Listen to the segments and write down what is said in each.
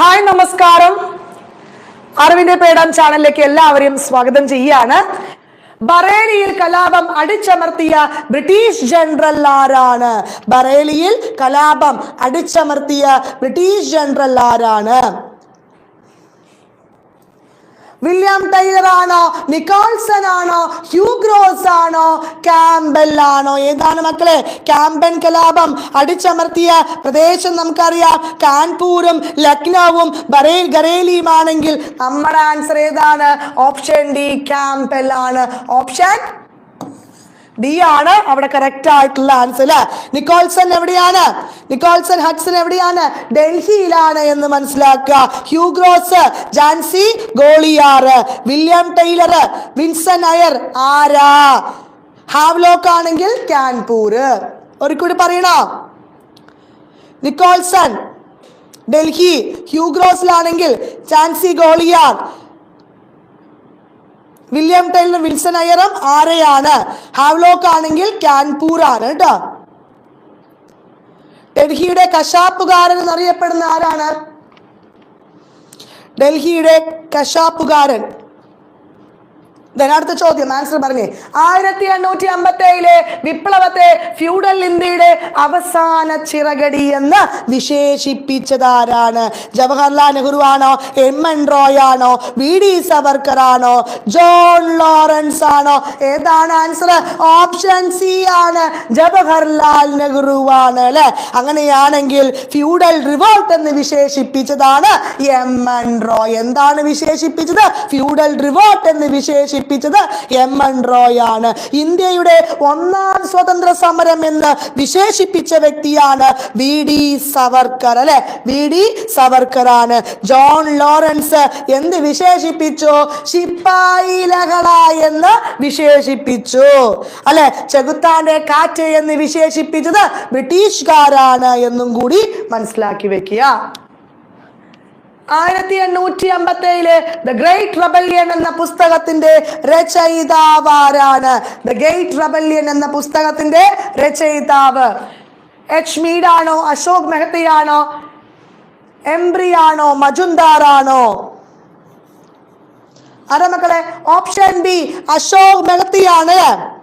Hi നമസ്കാരം. അറിവിന്റെ പേടം ചാനലിലേക്ക് എല്ലാവരെയും സ്വാഗതം ചെയ്യാണ്. ബറേലിയിൽ കലാപം അടിച്ചമർത്തിയ ബ്രിട്ടീഷ് ജനറൽ ആരാണ്? ബറേലിയിൽ കലാപം അടിച്ചമർത്തിയ ബ്രിട്ടീഷ് ജനറൽ ആരാണ്? വില്യം ടൈലർ ആണോ നിക്കോൾസൺ ആണോ ഹ്യൂഗ്രോസ് ആണോ ക്യാമ്പൽ ആണോ ഏതാണ് മക്കളെ? ക്യാമ്പൻ കലാപം അടിച്ചമർത്തിയ പ്രദേശം നമുക്കറിയാം. കാൺപൂരും ലക്നൌവും ബറേൽ ഗറേലിയുമാണെങ്കിൽ നമ്മുടെ ആൻസർ ഏതാണ്? ഓപ്ഷൻ ഡി ക്യാമ്പൽ ആണ് ഓപ്ഷൻ ഡി ആണ് അവിടെ കറക്റ്റ് ആയിട്ടുള്ള ആൻസർ നിക്കോൾസൺ എവിടെയാണ്? നിക്കോൾസൺ ഹഡ്സൺ എവിടെയാണ്? ഡൽഹിയിലാണ് എന്ന് മനസ്സിലാക്കുക. Hugh Rose Jhansi Gwalior William Tyler Vincent Eyre ആരാ? ഹാവ്ലോക്ക് ആണെങ്കിൽ കാൻപൂർ. ഒരു കൂടി പറയണോ? Nicholson Delhi. ഹ്യൂഗ്രോസിലാണെങ്കിൽ Jhansi Gwalior William Tyler Wilson അയ്യറും ആരെയാണ്? ഹാവ്ലോക്ക് ആണെങ്കിൽ കാൻപൂർ ആണ് കേട്ടോ. ഡൽഹിയുടെ കശാപ്പുകാരൻ എന്നറിയപ്പെടുന്ന ആരാണ്? ഡൽഹിയുടെ കശാപ്പുകാരൻ. അടുത്ത ചോദ്യം ആൻസർ പറഞ്ഞേ. ആയിരത്തി എണ്ണൂറ്റി അമ്പത്തി ഏഴിലെ വിപ്ലവത്തെ ഫ്യൂഡൽ ഇന്ത്യയുടെ അവസാന ചിറകടി എന്ന് വിശേഷിപ്പിച്ചതാരാണ്? ജവഹർലാൽ നെഹ്റു ആണോ എം എൻ റോയ് ആണോ വി ഡി സവർക്കർ ആണോ ജോൺ ലോറൻസ് ആണോ? ഏതാണ് ആൻസർ ഓപ്ഷൻ സി ആണ് ജവഹർലാൽ നെഹ്റു ആണ് അല്ലെ? അങ്ങനെയാണെങ്കിൽ ഫ്യൂഡൽ റിവോൾട്ട് എന്ന് വിശേഷിപ്പിച്ചതാണ് എം എൻ റോയ്. എന്താണ് വിശേഷിപ്പിച്ചത്? ഫ്യൂഡൽ റിവോൾട്ട് എന്ന് വിശേഷിപ്പിച്ചത് എം എൻ റോയ് ആണ്. ഇന്ത്യയുടെ ഒന്നാം സ്വതന്ത്ര സമരം എന്ന് വിശേഷിപ്പിച്ച വ്യക്തിയാണ് വി ഡി സവർക്കർ അല്ലെ? വി ഡി സവർക്കർ ആണ്. ജോൺ ലോറൻസ് എന്ത് വിശേഷിപ്പിച്ചു? ശിപ്പായി ലഹള എന്ന് വിശേഷിപ്പിച്ചു. അല്ലെ? ചെകുത്താന്റെ കാറ്റ് എന്ന് വിശേഷിപ്പിച്ചത് ബ്രിട്ടീഷുകാരാണ് എന്നും കൂടി മനസ്സിലാക്കി വെക്കുക. ആയിരത്തി എണ്ണൂറ്റി അമ്പത്തി ഏഴിൽ ദ ഗ്രേറ്റ് റബല്യൻ എന്ന പുസ്തകത്തിന്റെ രചയിതാവാരാണ്. ദ ഗ്രേറ്റ് റബല്യൻ എന്ന പുസ്തകത്തിന്റെ രചയിതാവ്. എച്ച് മീഡാണോ അശോക് മെഹത്തിയാണോ എംബ്രിയാണോ മജുന്ദാറാണോ ആരാ മക്കളെ? ഓപ്ഷൻ ബി അശോക് മെഹത്തിയാണ്.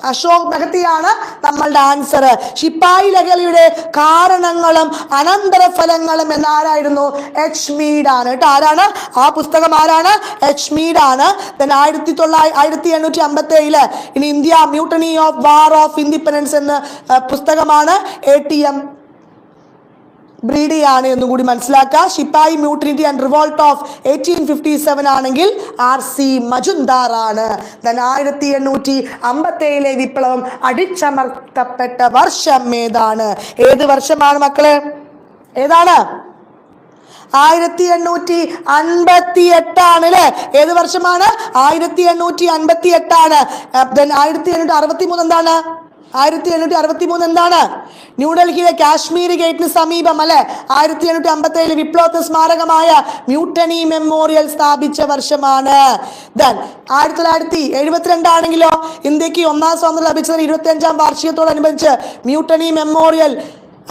അശോക് മെഹത്തിയാണ് നമ്മളുടെ ആൻസർ ശിപ്പായി ലഹളയുടെ കാരണങ്ങളും അനന്തരഫലങ്ങളും എന്നാരായിരുന്നു? എച്ച് ആണ് കേട്ടോ ആരാണ്? ആ പുസ്തകം ആരാണ്? എച്ച് ആണ് then ആയിരത്തി തൊള്ളായിരത്തി ആയിരത്തി എണ്ണൂറ്റി അമ്പത്തി ഏഴിൽ ഇനി India mutiny of war of independence എന്ന പുസ്തകമാണ്. എ ടി എം ബ്രീഡിയാണ് എന്നും കൂടി മനസ്സിലാക്കുക sepoy mutiny and revolt of eighteen fifty seven ആണെങ്കിൽ ആർ സി മജുന്ദാർ ആണ് ആയിരത്തി എണ്ണൂറ്റി അമ്പത്തേഴിലെ വിപ്ലവം അടിച്ചമർത്തപ്പെട്ട വർഷം ഏതാണ്? ഏത് വർഷമാണ് മക്കളെ? ഏതാണ്? ആയിരത്തി എണ്ണൂറ്റി അൻപത്തി എട്ടാണ് അല്ലെ? ഏത് വർഷമാണ്? ആയിരത്തി എണ്ണൂറ്റി അൻപത്തി എട്ടാണ് then ആയിരത്തി എണ്ണൂറ്റി അറുപത്തി മൂന്ന് എന്താണ്? ആയിരത്തി എണ്ണൂറ്റി അറുപത്തി മൂന്ന് എന്താണ് ന്യൂഡൽഹിയിലെ കാശ്മീർ ഗേറ്റിന് സമീപം അല്ലെ? ആയിരത്തി എണ്ണൂറ്റി അമ്പത്തി ഏഴിൽ വിപ്ലവത്തെ സ്മാരകമായ മ്യൂട്ടണി മെമ്മോറിയൽ സ്ഥാപിച്ച വർഷമാണ്. ദൻ ആയിരത്തി തൊള്ളായിരത്തി എഴുപത്തിരണ്ടാണെങ്കിലോ ഇന്ത്യയ്ക്ക് ഒന്നാം സ്വാതന്ത്ര്യം ലഭിച്ചതിന് ഇരുപത്തി അഞ്ചാം വാർഷികത്തോടനുബന്ധിച്ച് മ്യൂട്ടണി മെമ്മോറിയൽ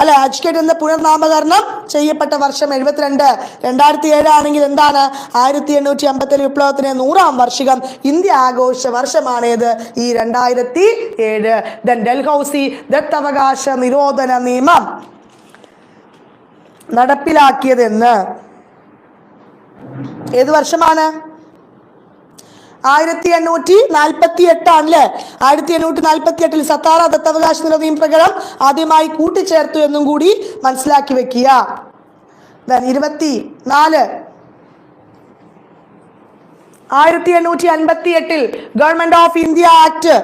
അല്ലെ അജ്കേട്ട് എന്ന പുനർനാമകരണം ചെയ്യപ്പെട്ട വർഷം എഴുപത്തിരണ്ട്. രണ്ടായിരത്തി ഏഴ് ആണെങ്കിൽ എന്താണ്? ആയിരത്തി എണ്ണൂറ്റി അമ്പത്തി വിപ്ലവത്തിന് നൂറാം വർഷികം. ഇന്ത്യ ആഘോഷ വർഷമാണേത് ഈ രണ്ടായിരത്തി ഏഴ് ദൻ ഡൽഹൌസി ദത്തവകാശ നിരോധന നിയമം നടപ്പിലാക്കിയതെന്ന്. ഏത് വർഷമാണ്? ആയിരത്തി എണ്ണൂറ്റി നാൽപ്പത്തി എട്ടാണ് അല്ലേ ആയിരത്തി എണ്ണൂറ്റി നാൽപ്പത്തി എട്ടിൽ സത്താറ ദത്തവകാശ നിലവിയും പ്രകാരം ആദ്യമായി കൂട്ടിച്ചേർത്തു എന്നും കൂടി മനസ്സിലാക്കി വെക്കുക. ഇരുപത്തി നാല് ആയിരത്തി എണ്ണൂറ്റി അൻപത്തി എട്ടിൽ government of India act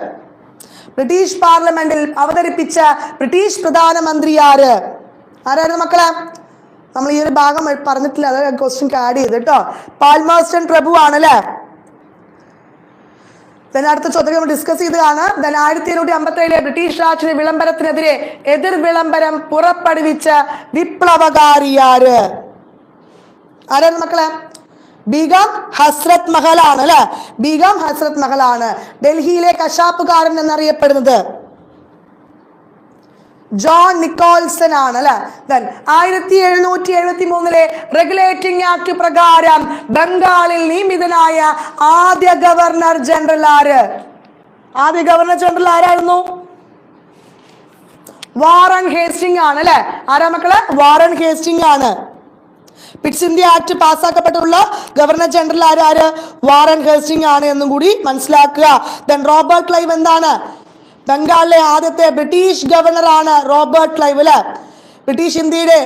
British പാർലമെന്റിൽ അവതരിപ്പിച്ച ബ്രിട്ടീഷ് പ്രധാനമന്ത്രി ആര്? ആരായിരുന്നു മക്കളെ? നമ്മൾ ഈ ഒരു ഭാഗം പറഞ്ഞിട്ടില്ല. അത് ക്വസ്റ്റ്യൻ ആഡ് ചെയ്ത് കേട്ടോ. പാൽമാസ്റ്റൻ പ്രഭു ആണ് അടുത്ത ചോദ്യം നമ്മൾ ഡിസ്കസ് ചെയ്തതാണ്. Then ആയിരത്തി എണ്ണൂറ്റി അമ്പത്തി ഏഴിലെ ബ്രിട്ടീഷ് രാജ്യ വിളംബരത്തിനെതിരെ എതിർ വിളംബരം പുറപ്പെടുവിച്ച വിപ്ലവകാരിയാര് ആരാണ് മക്കളെ? ബീഗം ഹസ്രത് മഹൽ ആണ് അല്ലെ? ബീഗം ഹസ്രത് മഹൽ ആണ് ഡൽഹിയിലെ കശാപ്പുകാരൻ എന്നറിയപ്പെടുന്നത്. ജോൺ നിക്കോൾസൺ ആണ് അല്ലെ? ദെൻ ആയിരത്തി എഴുന്നൂറ്റി എഴുപത്തി മൂന്നിലെ റെഗുലേറ്റിംഗ് ആക്ട് പ്രകാരം ബംഗാളിൽ നിയമിതനായ ആദ്യ ഗവർണർ ജനറൽ ആര്? ആദ്യ ഗവർണർ ജനറൽ ആരായിരുന്നു? വാറൻ ഹേസ്റ്റിംഗ് ആണ് അല്ലെ? ആരാ മക്കൾ? വാറൻ ഹേസ്റ്റിംഗ് ആണ്. പിറ്റ്സ് ഇന്ത്യ ആക്ട് പാസ്സാക്കപ്പെട്ടുള്ള ഗവർണർ ജനറൽ ആരാര് ആര്? വാറൻ ഹേസ്റ്റിംഗ് ആണ് എന്നും കൂടി മനസ്സിലാക്കുക. ദെൻ റോബർട്ട് ക്ലൈവ് എന്താണ്? ബംഗാളിലെ ആദ്യത്തെ ബ്രിട്ടീഷ് ഗവർണറാണ് റോബർട്ട് ക്ലൈവ് അല്ലെ? ബ്രിട്ടീഷ് ഇന്ത്യയുടെ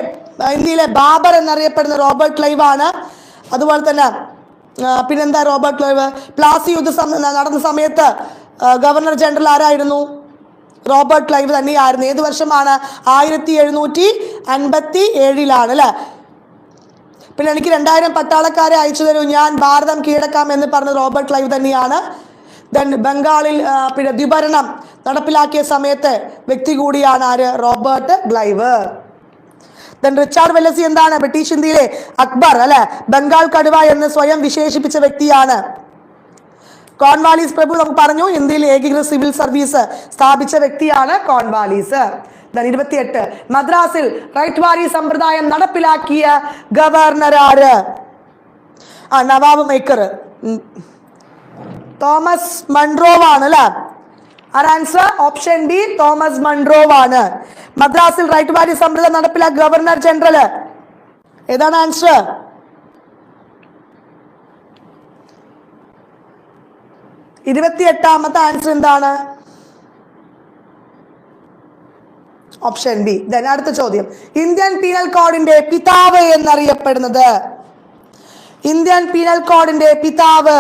ഇന്ത്യയിലെ ബാബർ എന്നറിയപ്പെടുന്ന റോബർട്ട് ക്ലൈവ് ആണ്. അതുപോലെ തന്നെ പിന്നെന്താ റോബർട്ട് ക്ലൈവ്? പ്ലാസി യുദ്ധം നടന്ന സമയത്ത് ഗവർണർ ജനറൽ ആരായിരുന്നു? റോബർട്ട് ക്ലൈവ് തന്നെയായിരുന്നു. ഏത് വർഷമാണ്? ആയിരത്തി എഴുന്നൂറ്റി അൻപത്തി ഏഴിലാണ് അല്ലെ? പിന്നെ എനിക്ക് രണ്ടായിരം പട്ടാളക്കാരെ അയച്ചു തരൂ. ഞാൻ ഭാരതം കീഴടക്കാം എന്ന് പറഞ്ഞ റോബർട്ട് ക്ലൈവ് തന്നെയാണ്. ദെൻ ബംഗാളിൽ പിന്നെ ദ്വിഭരണം നടപ്പിലാക്കിയ സമയത്ത് വ്യക്തി കൂടിയാണ് ആര്? Robert Clive then Richard Wellesley എന്താണ്? ബ്രിട്ടീഷ് ഇന്ത്യയിലെ അക്ബർ അല്ലെ? ബംഗാൾ കടുവ എന്ന് സ്വയം വിശേഷിപ്പിച്ച വ്യക്തിയാണ്. കോൺവാലീസ് പ്രഭു നമുക്ക് പറഞ്ഞു ഇന്ത്യയിൽ ഏകീകൃത സിവിൽ സർവീസ് സ്ഥാപിച്ച വ്യക്തിയാണ് കോൺവാലീസ്. ഇരുപത്തിയെട്ട് മദ്രാസിൽ റൈറ്റ് വാരി സമ്പ്രദായം നടപ്പിലാക്കിയ ഗവർണർ ആര്? ആ നവാബ് മേക്കർ. തോമസ് മൺറോവ് ആണ് അല്ലെ? Our answer option B Thomas Munro ആണ് മദ്രാസിൽ റൈറ്റ് വാരി സമ്പ്രദായം നടപ്പിലാക്കിയ ഗവർണർ ജനറൽ ഏതാണ് ആൻസർ ഇരുപത്തിയെട്ടാമത്തെ ആൻസർ എന്താണ്? ഓപ്ഷൻ ബി അടുത്ത ചോദ്യം. ഇന്ത്യൻ പീനൽ കോഡിന്റെ പിതാവ് എന്നറിയപ്പെടുന്നത്. ഇന്ത്യൻ പീനൽ കോഡിന്റെ പിതാവ്.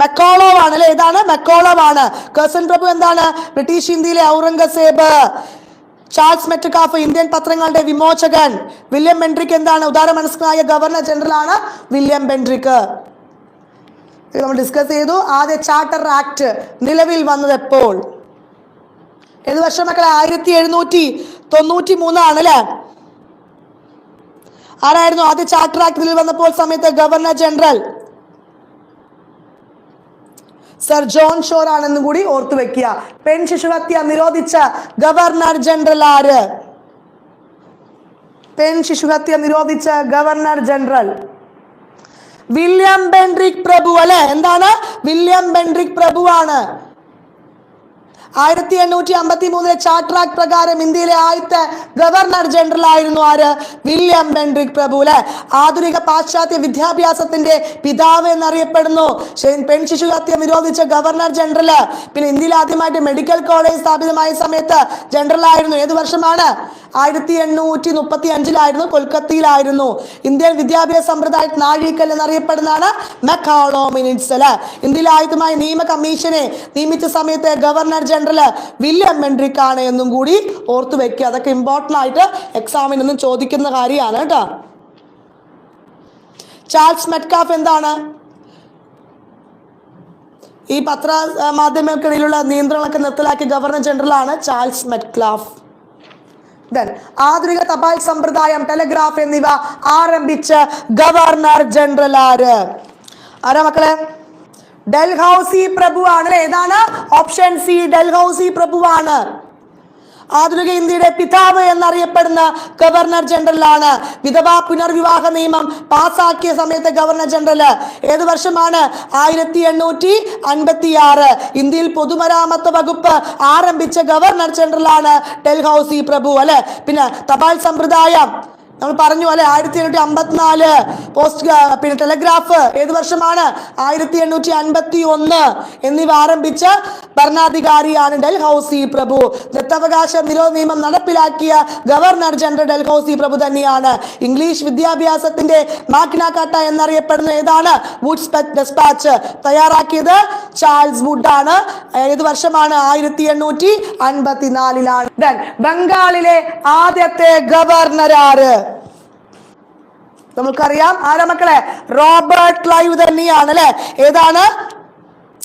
മെക്കോളോവ് ആണ് അല്ലെ ഏതാണ്? മെക്കോളോവ് ആണ് കേസൻ പ്രഭു എന്താണ്? ബ്രിട്ടീഷ് ഇന്ത്യയിലെ ഔറംഗസേബ്. ചാൾസ് മെറ്റക്കാഫ് ഇന്ത്യൻ പത്രങ്ങളുടെ വിമോചകൻ. വില്യം ബെൻഡ്രിക് എന്താണ്? ഉദാര മനസ്കനായ ഗവർണർ ജനറൽ ആണ് വില്യം ബെൻഡ്രിക് ഇത് നമ്മൾ ഡിസ്കസ് ചെയ്തു. ആദ്യ ചാർട്ടർ ആക്ട് നിലവിൽ വന്നത് എപ്പോൾ? ഏത് വർഷം മക്കളെ? ആയിരത്തി എഴുന്നൂറ്റി തൊണ്ണൂറ്റി മൂന്നാണ് അല്ലേ ആരായിരുന്നു? ആദ്യ ചാർട്ടർ ആക്ട് നിലവിൽ വന്നപ്പോൾ സമയത്ത് governor general. Sir John Shore ആണെന്നും കൂടി ഓർത്തു വെക്കുക. പെൺ ശിശുഹത്യ നിരോധിച്ച ഗവർണർ ജനറൽ ആര്? പെൺ ശിശുഹത്യ നിരോധിച്ച ഗവർണർ ജനറൽ. വില്യം ബെൻഡ്രിക് പ്രഭു അല്ലെ? എന്താണ്? വില്യം ബെൻഡ്രിക് പ്രഭു ആണ് ആയിരത്തി എണ്ണൂറ്റി അമ്പത്തി മൂന്നിലെ ചാർട്ടർ ആക്ട് പ്രകാരം ഇന്ത്യയിലെ ആദ്യത്തെ ഗവർണർ ജനറൽ ആയിരുന്നു ആര്? വില്യം ബെൻഡ്രിക് പ്രഭു അല്ലെ ആധുനിക പാശ്ചാത്യ വിദ്യാഭ്യാസത്തിന്റെ പിതാവ് എന്നറിയപ്പെടുന്നു. പെൺ ശിശു ഹത്യ നിരോധിച്ച ഗവർണർ ജനറൽ പിന്നെ ഇന്ത്യയിൽ ആദ്യമായിട്ട് മെഡിക്കൽ കോളേജ് സ്ഥാപിതമായ സമയത്ത് ജനറൽ ആയിരുന്നു. ഏത് വർഷമാണ്? ആയിരത്തി എണ്ണൂറ്റി മുപ്പത്തി അഞ്ചിലായിരുന്നു കൊൽക്കത്തയിലായിരുന്നു. ഇന്ത്യൻ വിദ്യാഭ്യാസ സമ്പ്രദായ നാഴികൽ എന്നറിയപ്പെടുന്നതാണ് മെക്കാളോ മിനിറ്റ്സ് അല്ലെ ഇന്ത്യയിൽ ആദ്യമായി നിയമ കമ്മീഷനെ നിയമിച്ച സമയത്ത് ഗവർണർ ജനറൽ വില്യം മെൻഡ്രിക് ആണ് എന്നും കൂടി ഓർത്തു വെക്കുക. അതൊക്കെ ഇമ്പോർട്ടന്റ് ആയിട്ട് എക്സാമിൽ നിന്ന് ചോദിക്കുന്ന കാര്യമാണ് കേട്ടോ. ചാൾസ് മെറ്റ്കാഫ് എന്താണ്? ഈ പത്ര മാധ്യമങ്ങൾക്കിടയിലുള്ള നിയന്ത്രണങ്ങളൊക്കെ നിർത്തലാക്കിയ ഗവർണർ ജനറൽ ആണ് ചാൾസ് മെറ്റ്ക്ലാഫ് Then, ആധുനിക തപാൽ സമ്പ്രദായം ടെലഗ്രാഫ് എന്നിവ ആരംഭിച്ച ഗവർണർ ജനറൽ ആര്? ആരാ മക്കളെ? ഡൽഹൌസി പ്രഭുവാണ് അല്ലേ ഏതാണ്? ഓപ്ഷൻ സി ഡൽഹൌസി പ്രഭുവാണ്. ആധുനിക ഇന്ത്യയുടെ പിതാവ് എന്നറിയപ്പെടുന്ന ഗവർണർ ജനറലാണ്. വിധവാ പുനർവിവാഹ നിയമം പാസാക്കിയ സമയത്തെ ഗവർണർ ജനറൽ. ഏത് വർഷമാണ്? ആയിരത്തി എണ്ണൂറ്റി അൻപത്തി ആറ് ഇന്ത്യയിൽ പൊതുമരാമത്ത് വകുപ്പ് ആരംഭിച്ച ഗവർണർ ജനറലാണ് ഡൽഹൌസി പ്രഭു അല്ലെ? പിന്നെ തപാൽ സമ്പ്രദായം. നമ്മൾ പറഞ്ഞു അല്ലെ ആയിരത്തി എണ്ണൂറ്റി അമ്പത്തിനാല് പോസ്റ്റ് പിന്നെ ടെലഗ്രാഫ് ഏത് വർഷമാണ്? ആയിരത്തി എണ്ണൂറ്റി അൻപത്തി ഒന്ന് എന്നിവ ആരംഭിച്ച ഭരണാധികാരിയാണ് ഡൽഹൌസി പ്രഭു. ദത്തവകാശ നിരോധ നിയമം നടപ്പിലാക്കിയ ഗവർണർ ജനറൽ ഡൽഹൌസി പ്രഭു തന്നെയാണ്. ഇംഗ്ലീഷ് വിദ്യാഭ്യാസത്തിന്റെ മാക്കിനാക്കാട്ട എന്നറിയപ്പെടുന്ന ഏതാണ്? Wood's despatch. തയ്യാറാക്കിയത് ചാൾസ് വുഡ് ആണ് ഏത് വർഷമാണ്? ആയിരത്തി എണ്ണൂറ്റി അൻപത്തിനാലിലാണ് ബംഗാളിലെ ആദ്യത്തെ ഗവർണർ ആര്? നമുക്കറിയാം ആരാ മക്കളെ? റോബർട്ട് ക്ലൈവ് തന്നെയാണ് അല്ലെ? ഏതാണ്?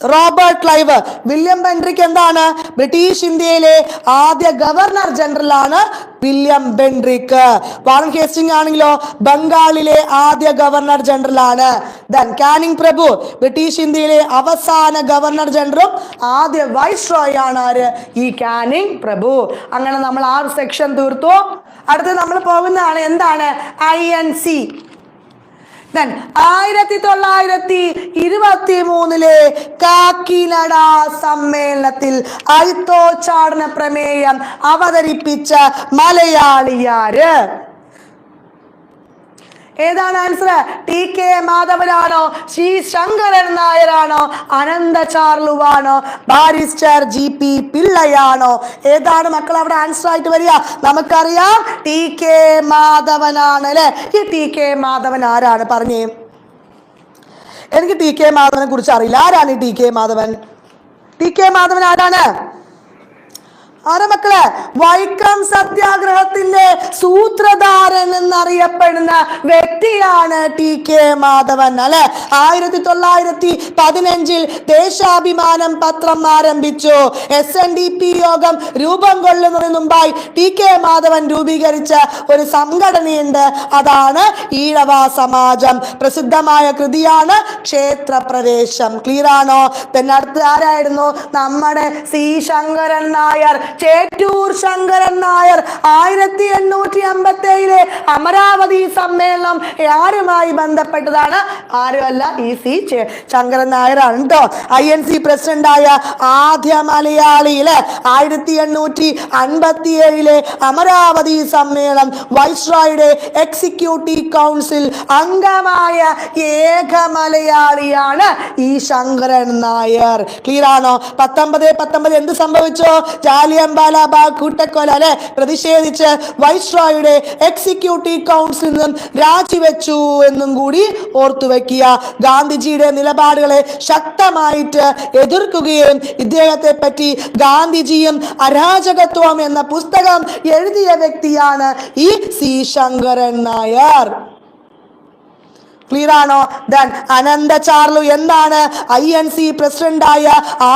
Robert Clive. വില്യം ബെൻഡ്രിക്ക് എന്താണ്? ബ്രിട്ടീഷ് ഇന്ത്യയിലെ ആദ്യ ഗവർണർ ജനറൽ ആണ് വില്യം ബെൻഡ്രിക്ക്. വാറൻ ഹേസ്റ്റിംഗ് ആണെങ്കിലോ ബംഗാളിലെ ആദ്യ ഗവർണർ ജനറൽ ആണ് ദൻ കാനിങ് പ്രഭു ബ്രിട്ടീഷ് ഇന്ത്യയിലെ അവസാന ഗവർണർ ജനറലും ആദ്യ വൈസ് റോയ് ആണ് ആര്? ഈ കാനിങ് പ്രഭു. അങ്ങനെ നമ്മൾ ആറ് സെക്ഷൻ തീർത്തു. അടുത്ത് നമ്മൾ പോകുന്നതാണ് എന്താണ്? I N C. ആയിരത്തി തൊള്ളായിരത്തി ഇരുപത്തി മൂന്നിലെ കാക്കിലട സമ്മേളനത്തിൽ അഴുത്തോച്ചാടന പ്രമേയം അവതരിപ്പിച്ച മലയാളിയാര്? ഏതാണ് ആൻസർ ടി കെ മാധവനാണോ? ശ്രീ ശങ്കരൻ നായരാണോ? അനന്ത ചാർലുവാണോ ബാരിസ്റ്റർ ജി പി പിള്ളയാണോ? ഏതാണ് മക്കൾ അവിടെ ആൻസർ ആയിട്ട് വരിക? നമുക്കറിയാം ടി കെ മാധവനാണ് അല്ലെ? ഈ ടി കെ മാധവൻ ആരാണ്? പറഞ്ഞേ. എനിക്ക് ടി കെ മാധവനെ കുറിച്ച് അറിയില്ല. ആരാണ് ഈ T K Madhavan? T K Madhavan ആരാണ്? ആരാ മക്കളെ? വൈക്കം സത്യാഗ്രഹത്തിന്റെ സൂത്രധാരൻ എന്നറിയപ്പെടുന്ന വ്യക്തിയാണ് ടി കെ മാധവൻ അല്ലെ? ആയിരത്തി തൊള്ളായിരത്തി പതിനഞ്ചിൽ ദേശാഭിമാനം പത്രം ആരംഭിച്ചു. എസ് എൻ ഡി പി യോഗം രൂപം കൊള്ളുന്നതിന് മുമ്പായി ടി കെ മാധവൻ രൂപീകരിച്ച ഒരു സംഘടനയുണ്ട്. അതാണ് ഈഴവ സമാജം. പ്രസിദ്ധമായ കൃതിയാണ് ക്ഷേത്രപ്രവേശം. ക്ലിയർ ആണോ? പിന്നെ അടുത്ത് ആരായിരുന്നു? നമ്മുടെ സി ശങ്കരൻ നായർ. ചേറ്റൂർ ശങ്കരൻ നായർ ആയിരത്തി എണ്ണൂറ്റി അമ്പത്തി ഏഴിലെ അമരാവതി സമ്മേളനം ആരുമായി ബന്ധപ്പെട്ടതാണ്? ആരുമല്ല ഇ സി ശങ്കരൻ നായരാണ് കേട്ടോ ഐ എൻ സി പ്രസിഡന്റായ ആദ്യ മലയാളിയിലെ ആയിരത്തി എണ്ണൂറ്റി അൻപത്തി ഏഴിലെ അമരാവതി സമ്മേളനം വൈസ്രോയുടെ എക്സിക്യൂട്ടീവ് കൗൺസിൽ അംഗമായ ഏക മലയാളിയാണ് ഈ ശങ്കരൻ നായർ. ക്ലിയർ ആണോ? പത്തൊമ്പത് പത്തൊമ്പത് എന്ത് സംഭവിച്ചോ? ജാലിയൻവാല ബാഗ് കൂട്ടക്കൊല അല്ലെ പ്രതിഷേധിച്ച് വൈസ്രോയുടെ എക്സിക്യൂട്ടീവ് കൗൺസിൽ നിന്നും രാജിവെച്ചു എന്നും കൂടി ഓർത്തുവെക്കുക ഗാന്ധിജിയുടെ നിലപാടുകളെ ശക്തമായിട്ട് എതിർക്കുകയും ഇദ്ദേഹത്തെ പറ്റി ഗാന്ധിജിയും അരാജകത്വം എന്ന പുസ്തകം എഴുതിയ വ്യക്തിയാണ് ഈ സി ശങ്കരൻ നായർ. ക്ലിയർ ആണോ ദൻ അനന്ത ചാർലു എന്താണ്? ഐ എൻ സി പ്രസിഡന്റായ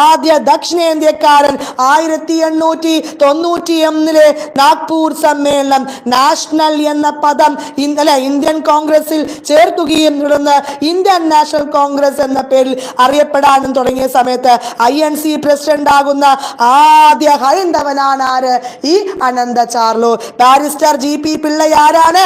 ആദ്യ ദക്ഷിണേന്ത്യക്കാരൻ ആയിരത്തി എണ്ണൂറ്റി തൊണ്ണൂറ്റി ഒന്നിലെ നാഗ്പൂർ സമ്മേളനം നാഷണൽ എന്ന പദം ഇന്നലെ ഇന്ത്യൻ കോൺഗ്രസിൽ ചേർക്കുകയും തുടർന്ന് ഇന്ത്യൻ നാഷണൽ കോൺഗ്രസ് എന്ന പേരിൽ അറിയപ്പെടാനും തുടങ്ങിയ സമയത്ത് ഐ എൻ സി പ്രസിഡന്റ് ആകുന്ന ആദ്യ ഹൈന്ദവനാണ് ആര്? ഈ Anantha Charlu. Barrister G P Pillai ആരാണ്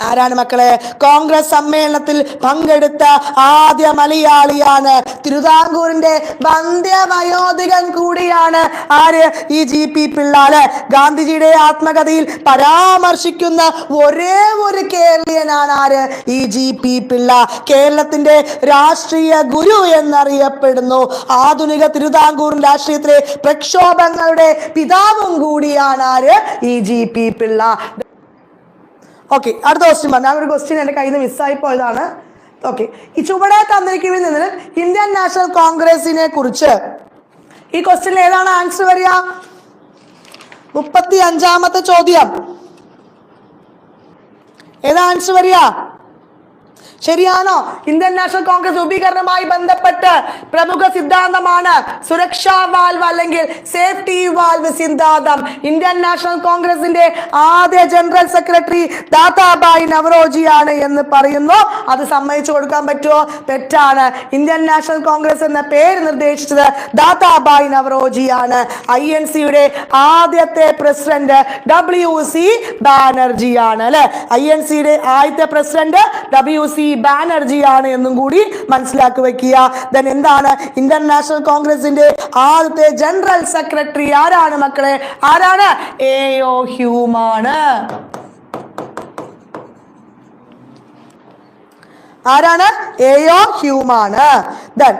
ആരാണ് മക്കളെ? കോൺഗ്രസ് സമ്മേളനത്തിൽ പങ്കെടുത്ത ആദ്യ മലയാളിയാണ്. തിരുവിതാംകൂറിന്റെ വന്ധ്യവയോധികൻ കൂടിയാണ് ആര്? ഈ ജി പി പിള്ളാൽ ഗാന്ധിജിയുടെ ആത്മകഥയിൽ പരാമർശിക്കുന്ന ഒരേ ഒരു കേരളീയനാണ് ആര്? ഈ ജി പി പിള്ള. കേരളത്തിന്റെ രാഷ്ട്രീയ ഗുരു എന്നറിയപ്പെടുന്നു. ആധുനിക തിരുവിതാംകൂറിൻ രാഷ്ട്രീയത്തിലെ പ്രക്ഷോഭങ്ങളുടെ പിതാവും കൂടിയാണ് ആര്? ഈ ജി പി പിള്ള. ഓക്കെ അടുത്ത ക്വസ്റ്റ്യൻ പറഞ്ഞു ആ ഒരു ക്വസ്റ്റ്യൻ എന്റെ കയ്യിൽ നിന്ന് മിസ്സായി പോയതാണ്. ഓക്കെ ഈ ചുവടെ തന്നിരിക്കുന്നതിൽ നിന്ന് ഇന്ത്യൻ നാഷണൽ കോൺഗ്രസിനെ കുറിച്ച് ഈ ക്വസ്റ്റ്യൻ ഏതാണ് ആൻസർ വരിക? മുപ്പത്തി അഞ്ചാമത്തെ ചോദ്യം. ഏതാ ആൻസർ വരിക? ശരിയാണോ? ഇന്ത്യൻ നാഷണൽ കോൺഗ്രസ് രൂപീകരണവുമായി ബന്ധപ്പെട്ട് പ്രമുഖ സിദ്ധാന്തമാണ് സുരക്ഷാ വാൽവ് അല്ലെങ്കിൽ സേഫ്റ്റി വാൽവ് സിദ്ധാന്തം. ഇന്ത്യൻ നാഷണൽ കോൺഗ്രസിന്റെ ആദ്യ ജനറൽ സെക്രട്ടറി ദാതാബായി നവറോജിയാണ് എന്ന് പറയുന്നു. അത് സമ്മതിച്ചു കൊടുക്കാൻ പറ്റുമോ? തെറ്റാണ്. ഇന്ത്യൻ നാഷണൽ കോൺഗ്രസ് എന്ന പേര് നിർദ്ദേശിച്ചത് ദാതാബായി നവറോജിയാണ് ഐ എൻ സിയുടെ ആദ്യത്തെ പ്രസിഡന്റ് ഡബ്ല്യു സി ബാനർജിയാണ് അല്ലെ? ഐ എൻ സിയുടെ ആദ്യത്തെ പ്രസിഡന്റ് ഡബ്ല്യു സി ബാനർജിയാണ് എന്നും കൂടി മനസ്സിലാക്കി വെക്കുക ദെൻ എന്താണ്? ഇന്റർനാഷണൽ നാഷണൽ കോൺഗ്രസിന്റെ ആദ്യത്തെ ജനറൽ സെക്രട്ടറി ആരാണ് മക്കളെ? ആരാണ്? എ ഒ ഹ്യൂമാണ് ആരാണ്? എ ഒ ഹ്യൂമാണ് ദെൻ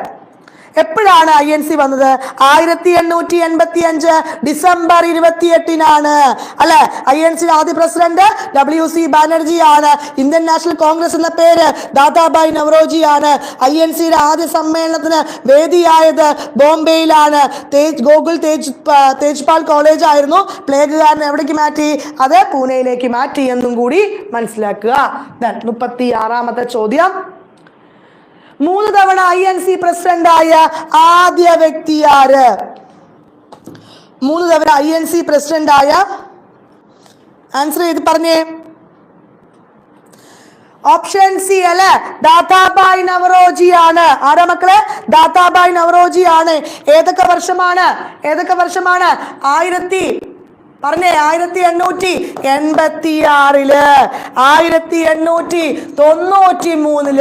എപ്പോഴാണ് ഐ എൻ സി വന്നത്? ആയിരത്തി എണ്ണൂറ്റി എൺപത്തി അഞ്ച് ഡിസംബർ ഇരുപത്തിയെട്ടിനാണ്. അല്ലെ? ഐ എൻ സി ആദ്യ പ്രസിഡന്റ് ഡബ്ല്യു സി ബാനർജി ആണ് ഇന്ത്യൻ നാഷണൽ കോൺഗ്രസ് എന്ന പേര് ദാദാബായ് നവറോജി ആണ് ഐ എൻ സിയുടെ ആദ്യ സമ്മേളനത്തിന് വേദിയായത് ബോംബെയിലാണ്. തേജ് ഗോകുൽ തേജ് തേജ്പാൽ കോളേജ് ആയിരുന്നു. പ്ലേഗ് കാരണം എവിടേക്ക് മാറ്റി? അത് പൂനെയിലേക്ക് മാറ്റി എന്നും കൂടി മനസ്സിലാക്കുക. മുപ്പത്തി ആറാമത്തെ ചോദ്യം. മൂന്ന് തവണ ഐ എൻ സി പ്രസിഡന്റ് ആയ ആദ്യ വ്യക്തി ആര്? മൂന്ന് തവണ ഐ എൻ സി പ്രസിഡന്റ് ആയ ആൻസർ ചെയ്ത് പറഞ്ഞേ. ഓപ്ഷൻ സി അല്ലെ? ദാതാബായ് നവറോജി ആണ് ആരാ മക്കൾ? ദാതാബായ് നവറോജി ആണ് ഏതൊക്കെ വർഷമാണ്? ഏതൊക്കെ വർഷമാണ്? ആയിരത്തി പറഞ്ഞേ ആയിരത്തി എണ്ണൂറ്റി എൺപത്തി ആറിൽ ആയിരത്തി എണ്ണൂറ്റി തൊണ്ണൂറ്റി മൂന്നിൽ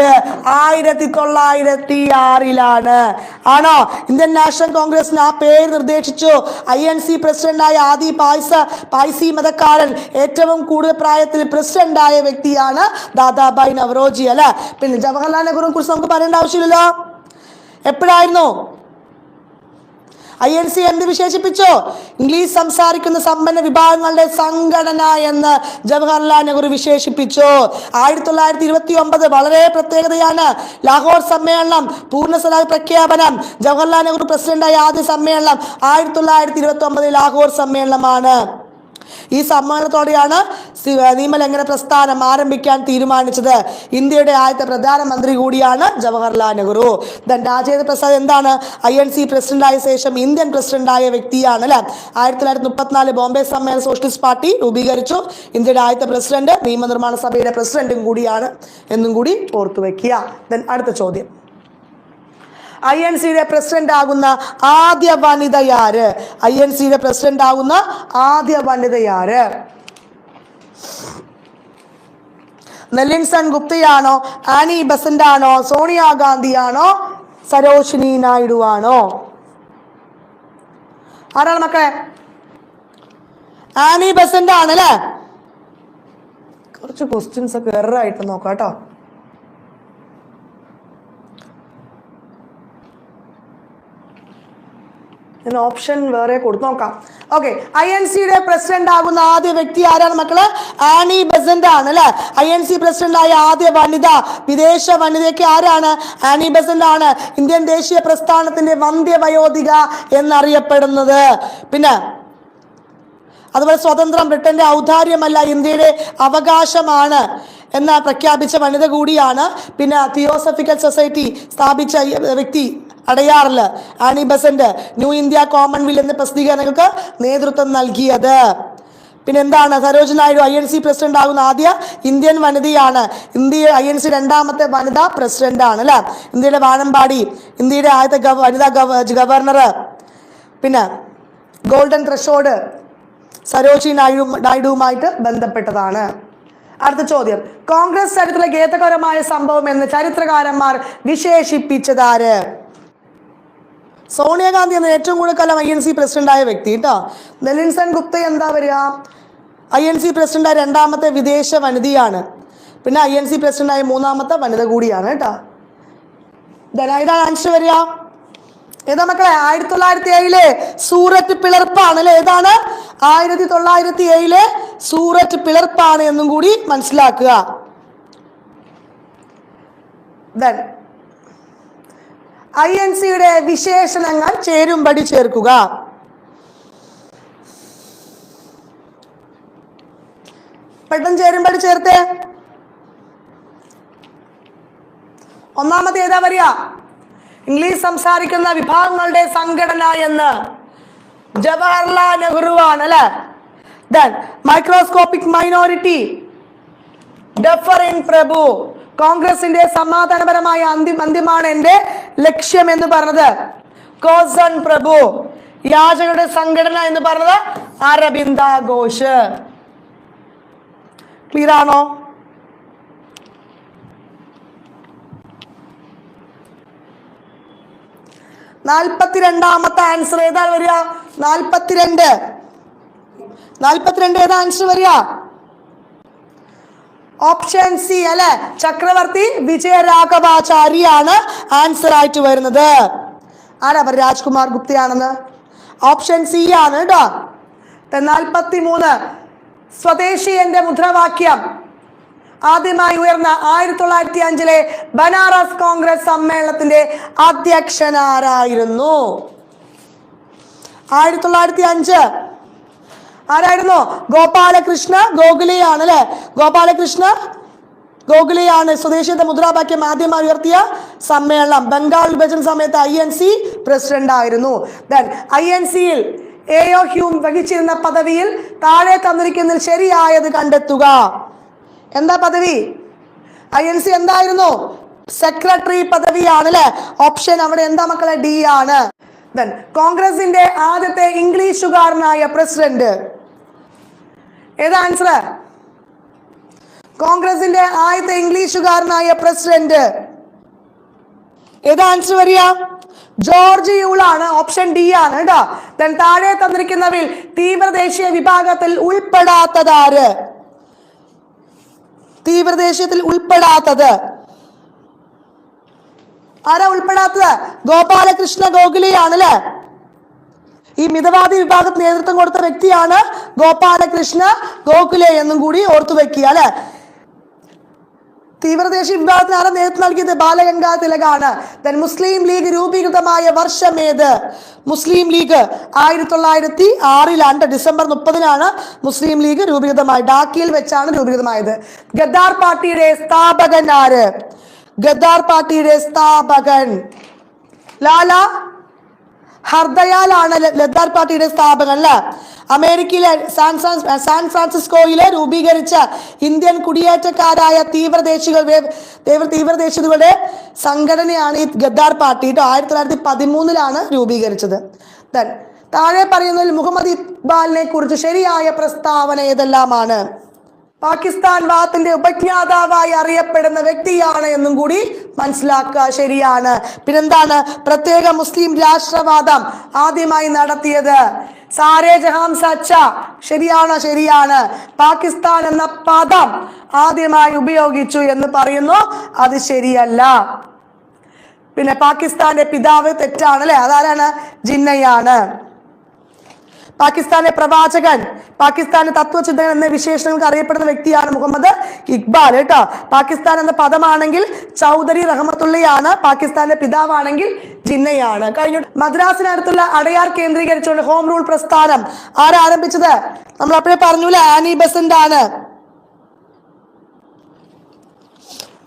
ആയിരത്തി തൊള്ളായിരത്തി ആറിലാണ് ആണോ? ഇന്ത്യൻ നാഷണൽ കോൺഗ്രസിന് ആ പേര് നിർദ്ദേശിച്ചു. ഐ എൻ സി പ്രസിഡന്റായ ആദി പായ്സ പായ്സി മതക്കാരൻ ഏറ്റവും കൂടുതൽ പ്രായത്തിൽ പ്രസിഡന്റായ വ്യക്തിയാണ് ദാദാബായ് നവറോജി അല്ലെ? പിന്നെ ജവഹർലാൽ നെഹ്റുവിനെ കുറിച്ച് നമുക്ക് പറയേണ്ട ആവശ്യമില്ലല്ലോ. എപ്പോഴായിരുന്നു? ഐ എൻ സി എന്ത് വിശേഷിപ്പിച്ചു? ഇംഗ്ലീഷ് സംസാരിക്കുന്ന സമ്പന്ന വിഭാഗങ്ങളുടെ സംഘടന എന്ന് ജവഹർലാൽ നെഹ്റു വിശേഷിപ്പിച്ചു. ആയിരത്തി തൊള്ളായിരത്തി ഇരുപത്തി ഒമ്പത് വളരെ പ്രത്യേകതയാണ്. ലാഹോർ സമ്മേളനം പൂർണ പ്രഖ്യാപനം ജവഹർലാൽ നെഹ്റു പ്രസിഡന്റായ ആദ്യ സമ്മേളനം ആയിരത്തി തൊള്ളായിരത്തി ഇരുപത്തി ഒമ്പത് ലാഹോർ സമ്മേളനമാണ്. ഈ സമ്മേളനത്തോടെയാണ് സി- നിയമലംഘന പ്രസ്ഥാനം ആരംഭിക്കാൻ തീരുമാനിച്ചത്? ഇന്ത്യയുടെ ആദ്യത്തെ പ്രധാനമന്ത്രി കൂടിയാണ് ജവഹർലാൽ നെഹ്റു. ദൻ രാജേന്ദ്ര പ്രസാദ് എന്താണ് ഐ എൻ സി പ്രസിഡന്റായ ശേഷം ഇന്ത്യൻ പ്രസിഡന്റായ വ്യക്തിയാണ് അല്ലെ? ആയിരത്തി തൊള്ളായിരത്തി മുപ്പത്തിനാല് ബോംബെ സമ്മേളന സോഷ്യലിസ്റ്റ് പാർട്ടി രൂപീകരിച്ചു. ഇന്ത്യയുടെ ആദ്യത്തെ പ്രസിഡന്റ് നിയമനിർമ്മാണ സഭയുടെ പ്രസിഡന്റും കൂടിയാണ് എന്നും കൂടി ഓർത്തു വെക്കുക ദെൻ അടുത്ത ചോദ്യം. ഐ എൻ സിയുടെ പ്രസിഡന്റ് ആകുന്ന ആദ്യ വനിതയാര് ഐ എൻ സിയുടെ പ്രസിഡന്റ് ആകുന്ന ആദ്യ വനിതയാര് നെല്ലിൻസൺ ഗുപ്തയാണോ? ആനി ബസന്റ് ആണോ സോണിയാഗാന്ധിയാണോ സരോഷിനി നായിഡു ആണോ ആരാണ് മക്കളെ? ആനി ബസന്റ് ആണല്ലേ കുറച്ച് ക്വസ്റ്റ്യൻസ് ഒക്കെ എറായിട്ട് നോക്കാം കേട്ടോ ഞാൻ ഓപ്ഷൻ വേറെ കൊടുത്തു നോക്കാം. ഓക്കെ ഐ എൻ സിയുടെ പ്രസിഡന്റ് ആകുന്ന ആദ്യ വ്യക്തി ആരാണ് മക്കൾ? ആനി ബസന്റ് ആണ് അല്ലെ? ഐ എൻ സി പ്രസിഡന്റ് ആയ ആദ്യ വനിത വിദേശ വനിതയ്ക്ക് ആരാണ്? ആനി ബസന്റ് ആണ് ഇന്ത്യൻ ദേശീയ പ്രസ്ഥാനത്തിന്റെ വന്ധ്യവയോധിക എന്നറിയപ്പെടുന്നത്. പിന്നെ അതുപോലെ സ്വതന്ത്രം ബ്രിട്ടന്റെ ഔദാര്യമല്ല ഇന്ത്യയുടെ അവകാശമാണ് എന്ന് പ്രഖ്യാപിച്ച വനിത കൂടിയാണ്. പിന്നെ തിയോസഫിക്കൽ സൊസൈറ്റി സ്ഥാപിച്ച വ്യക്തി അടയാറിൽ Annie Besant new India commonwealth എന്ന പ്രസിദ്ധീകരണങ്ങൾക്ക് നേതൃത്വം നൽകിയത്. പിന്നെ എന്താണ് Saroj Naidu I N C president ആകുന്ന ആദ്യ ഇന്ത്യൻ വനിതയാണ്. ഇന്ത്യ ഐ എൻ സി രണ്ടാമത്തെ വനിതാ പ്രസിഡന്റ് ആണ് അല്ലെ? ഇന്ത്യയുടെ വാനമ്പാടി ഇന്ത്യയുടെ ആദ്യത്തെ വനിതാ ഗവ ഗവർണർ പിന്നെ ഗോൾഡൻ ത്രഷോഡ് സരോജി നായിഡു നായിഡുവുമായിട്ട് ബന്ധപ്പെട്ടതാണ്. അടുത്ത ചോദ്യം. കോൺഗ്രസ് ചരിത്രത്തിലെ ഖേദകരമായ സംഭവം എന്ന് ചരിത്രകാരന്മാർ വിശേഷിപ്പിച്ചതാര്? സോണിയാഗാന്ധി എന്ന ഏറ്റവും കൂടുതൽ കാലം ഐ എൻ സി പ്രസിഡന്റായ വ്യക്തി കേട്ടോ നെലിൻസൺ ഗുപ്ത എന്താ വരിക? ഐ എൻ സി പ്രസിഡന്റായ രണ്ടാമത്തെ വിദേശ വനിതയാണ്. പിന്നെ ഐ എൻ സി പ്രസിഡന്റായ മൂന്നാമത്തെ വനിത കൂടിയാണ് കേട്ടോ ഇതാണ് ആൻസർ വരിക. ഏതാ മക്കളെ ആയിരത്തി തൊള്ളായിരത്തി ഏഴിലെ സൂററ്റ് പിളർപ്പാണ് അല്ലെ? ഏതാണ്? ആയിരത്തി തൊള്ളായിരത്തി ഏഴിലെ സൂററ്റ് പിളർപ്പാണ് എന്നും കൂടി മനസ്സിലാക്കുക. ഐ എൻ സിയുടെ വിശേഷണങ്ങൾ ചേരുംപടി ചേർക്കുക. പെട്ടെന്ന് ചേരുംപടി ചേർത്തേ. ഒന്നാമത് ഏതാ വരിക? ഇംഗ്ലീഷ് സംസാരിക്കുന്ന വിഭാഗങ്ങളുടെ സംഘടന എന്ന്. ജവഹർലാൽ നെഹ്റു ആണ് അല്ലെ മൈക്രോസ്കോപ്പിക് മൈനോറിറ്റി ഡഫറിൻ പ്രഭു കോൺഗ്രസിന്റെ സമാധാനപരമായ അന്തിമ അന്ത്യമാണ് എന്റെ ലക്ഷ്യം എന്ന് പറഞ്ഞത്. കോസൺ പ്രഭു യാചകരുടെ സംഘടന എന്ന് പറഞ്ഞത് അരബിന്ദ ഘോഷ്. ക്ലിയർ ആണോ? നാൽപ്പത്തിരണ്ടാമത്തെ ആൻസർ ഏതാണ് വരിക? നാൽപ്പത്തിരണ്ട്. നാൽപ്പത്തിരണ്ട് ഏതാ ആൻസർ വരിക? ഓപ്ഷൻ സി അല്ലെ? ചക്രവർത്തി വിജയരാഘവാചാര്യാണ് ആൻസർ ആയിട്ട് വരുന്നത്. ആരാ? പറ രാജ്കുമാർ ഗുപ്തയാണെന്ന്. ഓപ്ഷൻ സി ആണ് കേട്ടോ നാൽപ്പത്തി മൂന്ന് സ്വദേശി എന്റെ മുദ്രാവാക്യം. ആദ്യമായി ഉയർന്ന ആയിരത്തി തൊള്ളായിരത്തി അഞ്ചിലെ ബനാറസ് കോൺഗ്രസ് സമ്മേളനത്തിന്റെ അധ്യക്ഷനാരായിരുന്നു. ആയിരത്തി തൊള്ളായിരത്തി അഞ്ച് ആരായിരുന്നു? ഗോപാലകൃഷ്ണ ഗോഖലെയാണ് അല്ലെ? ഗോപാലകൃഷ്ണ ഗോഖലെയാണ്. സ്വദേശീയത മുദ്രാവാക്യം ആദ്യമായി ഉയർത്തിയ സമ്മേളനം. ബംഗാൾ വിഭജന സമയത്ത് ഐ എൻ സി പ്രസിഡന്റ് ആയിരുന്നു. ഐ എൻ സിയിൽ എയോ ഹ്യൂം വഹിച്ചിരുന്ന പദവിയിൽ താഴെ തന്നിരിക്കുന്നതിൽ ശരിയായത് കണ്ടെത്തുക. എന്താ പദവി? ഐ എൻ സി എന്തായിരുന്നു? സെക്രട്ടറി പദവിയാണ് അല്ലെ? ഓപ്ഷൻ അവിടെ എന്താ മക്കളെ? ഡി ആണ്. കോൺഗ്രസിന്റെ ആദ്യത്തെ ഇംഗ്ലീഷുകാരനായ പ്രസിഡന്റ് ഏതാ ആൻസർ കോൺഗ്രസിന്റെ ആദ്യത്തെ ഇംഗ്ലീഷുകാരനായ പ്രസിഡന്റ് ഏതാ ആൻസർ വരിക? ജോർജ് യൂളാണ് ഓപ്ഷൻ ഡി ആണ് കേട്ടോ. ദെൻ താഴെ തന്നിരിക്കുന്നവയിൽ തീവ്രദേശീയ വിഭാഗത്തിൽ ഉൾപ്പെടാത്തതാര് തീവ്രദേശീയത്തിൽ ഉൾപ്പെടാത്തത്. ആരാ ഉൾപ്പെടാത്തത്? ഗോപാലകൃഷ്ണ ഗോഖലെയാണ് അല്ലെ? ഈ മിതവാദി വിഭാഗത്തിന് നേതൃത്വം കൊടുത്ത വ്യക്തിയാണ് ഗോപാലകൃഷ്ണ ഗോഖലെ എന്നും കൂടി ഓർത്തു വെക്കുക അല്ലെ? തീവ്രദേശി വിഭാഗത്തിന് ആരാ നേതൃത്വം നൽകിയത് ബാലഗംഗാ തിലകാണ്. മുസ്ലിം ലീഗ് രൂപീകൃതമായ വർഷം ഏത് മുസ്ലിം ലീഗ് ആയിരത്തി തൊള്ളായിരത്തി ആറിലാണ് ഡിസംബർ മുപ്പതിനാണ് മുസ്ലിം ലീഗ് രൂപീകൃതമായി ഡാക്കിയിൽ വെച്ചാണ് രൂപീകൃതമായത്. ഗദ്ദാർ പാർട്ടിയുടെ സ്ഥാപകൻ ആര്? ഗദ്ദാർ പാർട്ടിയുടെ സ്ഥാപകൻ ലാല ഹർദയാലാണ് ലദ്ദാർ പാർട്ടിയുടെ സ്ഥാപകൻ അല്ല? അമേരിക്കയിലെ സാൻ സാൻ ഫ്രാൻസിസ്കോയിലെ രൂപീകരിച്ച ഇന്ത്യൻ കുടിയേറ്റക്കാരായ തീവ്രദേശികൾ തീവ്രദേശികളുടെ സംഘടനയാണ് ഈ ഗദ്ദാർ പാർട്ടി. ആയിരത്തി തൊള്ളായിരത്തി പതിമൂന്നിലാണ് രൂപീകരിച്ചത്. ദൻ താഴെ പറയുന്നതിൽ മുഹമ്മദ് ഇക്ബാലിനെ കുറിച്ച് ശരിയായ പ്രസ്താവന ഏതെല്ലാമാണ്? പാകിസ്ഥാൻ വാദത്തിന്റെ ഉപജ്ഞാതാവായി അറിയപ്പെടുന്ന വ്യക്തിയാണ് എന്നും കൂടി മനസ്സിലാക്കുക ശരിയാണ്. പിന്നെന്താണ്? പ്രത്യേക മുസ്ലിം രാഷ്ട്രവാദം ആദ്യമായി നടത്തിയത് സാരേ ജഹാം സച്ച. ശരിയാണ് ശരിയാണ്. പാകിസ്ഥാൻ എന്ന പദം ആദ്യമായി ഉപയോഗിച്ചു എന്ന് പറയുന്നു. അത് ശരിയല്ല. പിന്നെ പാകിസ്ഥാന്റെ പിതാവ് തെറ്റാണ് അല്ലെ അതാരാണ്? ജിന്നയാണ്. പാകിസ്ഥാന്റെ പ്രവാചകൻ പാകിസ്ഥാന തത്വചിന്തകൻ എന്ന വിശേഷണങ്ങൾക്ക് അറിയപ്പെടുന്ന വ്യക്തിയാണ് മുഹമ്മദ് ഇക്ബാൽ കേട്ടോ. പാകിസ്ഥാൻ എന്ന പദമാണെങ്കിൽ ചൗധരി റഹമത്തുള്ളയാണ്. പാകിസ്ഥാന്റെ പിതാവാണെങ്കിൽ ജിന്നയാണ്. കഴിഞ്ഞു. മദ്രാസിനടുത്തുള്ള അടയാർ കേന്ദ്രീകരിച്ചുകൊണ്ട് ഹോം റൂൾ പ്രസ്ഥാനം ആരാരംഭിച്ചത്? നമ്മൾ അപ്പോഴേ പറഞ്ഞു ആനി ബസന്റ് ആണ്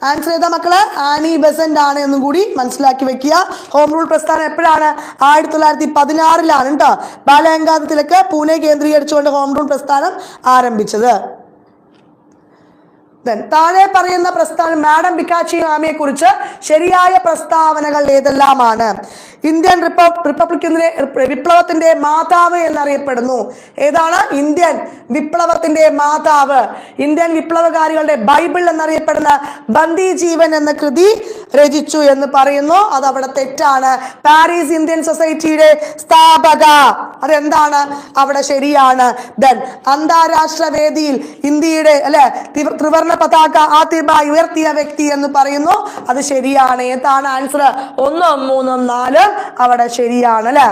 ആൻസർ ചെയ്ത മക്കൾ. ആനി ബെസന്റ് ആണ് എന്നും കൂടി മനസ്സിലാക്കി വെക്കുക. ഹോം റൂൾ പ്രസ്ഥാനം എപ്പോഴാണ്? ആയിരത്തി തൊള്ളായിരത്തി പതിനാറിലാണ് കേട്ടോ. ബാലഗംഗാധരത്തിലൊക്കെ പൂനെ കേന്ദ്രീകരിച്ചുകൊണ്ട് ഹോം റൂൾ പ്രസ്ഥാനം ആരംഭിച്ചത്. താഴെ പറയുന്ന പ്രസ്ഥാനം മാഡം ബിക്കാച്ചി റാമിയെ കുറിച്ച് ശരിയായ പ്രസ്താവനകൾ ഏതെല്ലാമാണ്? ഇന്ത്യൻ റിപ്പബ്ലിക് റിപ്പബ്ലിക്കിന്റെ വിപ്ലവത്തിന്റെ മാതാവ് എന്നറിയപ്പെടുന്നു. ഏതാണ്? ഇന്ത്യൻ വിപ്ലവത്തിന്റെ മാതാവ്. ഇന്ത്യൻ വിപ്ലവകാരികളുടെ ബൈബിൾ എന്നറിയപ്പെടുന്ന ബന്ദി ജീവൻ എന്ന കൃതി രചിച്ചു എന്ന് പറയുന്നു. അത് അവിടെ തെറ്റാണ്. പാരീസ് ഇന്ത്യൻ സൊസൈറ്റിയുടെ സ്ഥാപക. അതെന്താണ്? അവിടെ ശരിയാണ്. ദെൻ അന്താരാഷ്ട്ര വേദിയിൽ ഇന്ത്യയുടെ അല്ലെ ത്രിവർണ പതാക ആദ്യമായി ഉയർത്തിയ വ്യക്തി എന്ന് പറയുന്നു. അത് ശരിയാണ്. ഏതാണ് ആൻസർ ഒന്നും മൂന്നും നാല്. അവിടെ ശരിയാണ് അല്ലെ?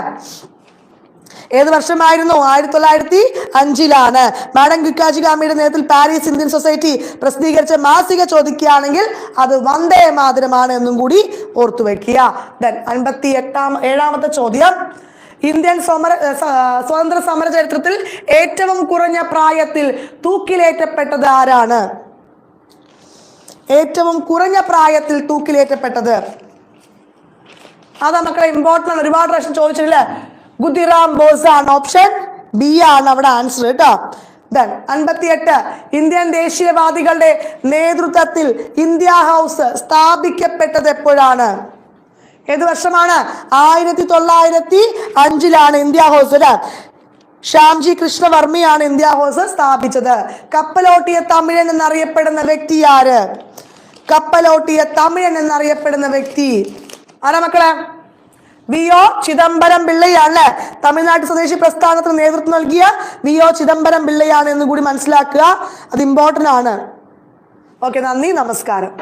ഏത് വർഷമായിരുന്നു? ആയിരത്തി തൊള്ളായിരത്തി അഞ്ചിലാണ്. മാഡം ഗുക്കാജി ഗാമിയുടെ നേതൃത്വത്തിൽ പാരീസ് ഇന്ത്യൻ സൊസൈറ്റി പ്രസിദ്ധീകരിച്ച മാസിക ചോദിക്കുകയാണെങ്കിൽ അത് വന്ദേ മാതരമാണ് എന്നും കൂടി ഓർത്തു വെക്കുക. ദെൻ അൻപത്തി എട്ടാം ഏഴാമത്തെ ചോദ്യം. ഇന്ത്യൻ സമര സ്വതന്ത്ര സമര ചരിത്രത്തിൽ ഏറ്റവും കുറഞ്ഞ പ്രായത്തിൽ തൂക്കിലേറ്റപ്പെട്ടത് ആരാണ്? ഏറ്റവും കുറഞ്ഞ പ്രായത്തിൽ തൂക്കിലേറ്റപ്പെട്ടത്. അതാ മക്കളെ ഇമ്പോർട്ടന്റ് ആണ്. ഒരുപാട് പ്രാവശ്യം ചോദിച്ചിട്ടില്ലേ? ഗുദിറാം ബോസ് ആണ് ഓപ്ഷൻ. ബി ആണ് അവിടെ ആൻസർ കേട്ടോ ദെൻ അൻപത്തിയെട്ട് ഇന്ത്യൻ ദേശീയവാദികളുടെ നേതൃത്വത്തിൽ ഇന്ത്യ ഹൗസ് സ്ഥാപിക്കപ്പെട്ടത് എപ്പോഴാണ്? ഏത് വർഷമാണ്? ആയിരത്തി തൊള്ളായിരത്തി അഞ്ചിലാണ് ഇന്ത്യ ഹൗസ് അല്ലേ? ശ്യാംജി കൃഷ്ണവർമ്മയാണ് ഇന്ത്യ ഹൗസ് സ്ഥാപിച്ചത്. കപ്പലോട്ടിയ തമിഴൻ എന്നറിയപ്പെടുന്ന വ്യക്തി ആര്? കപ്പലോട്ടിയ തമിഴൻ എന്നറിയപ്പെടുന്ന വ്യക്തി. ആരാ മക്കളെ? വി ഒ ചിദംബരം പിള്ളയാണ്. തമിഴ്നാട് സ്വദേശി പ്രസ്ഥാനത്തിന് നേതൃത്വം നൽകിയ വി ഒ ചിദംബരം പിള്ളയാണ് എന്ന് കൂടി മനസ്സിലാക്കുക. അത് ഇമ്പോർട്ടന്റ് ആണ്. ഓക്കെ നന്ദി നമസ്കാരം.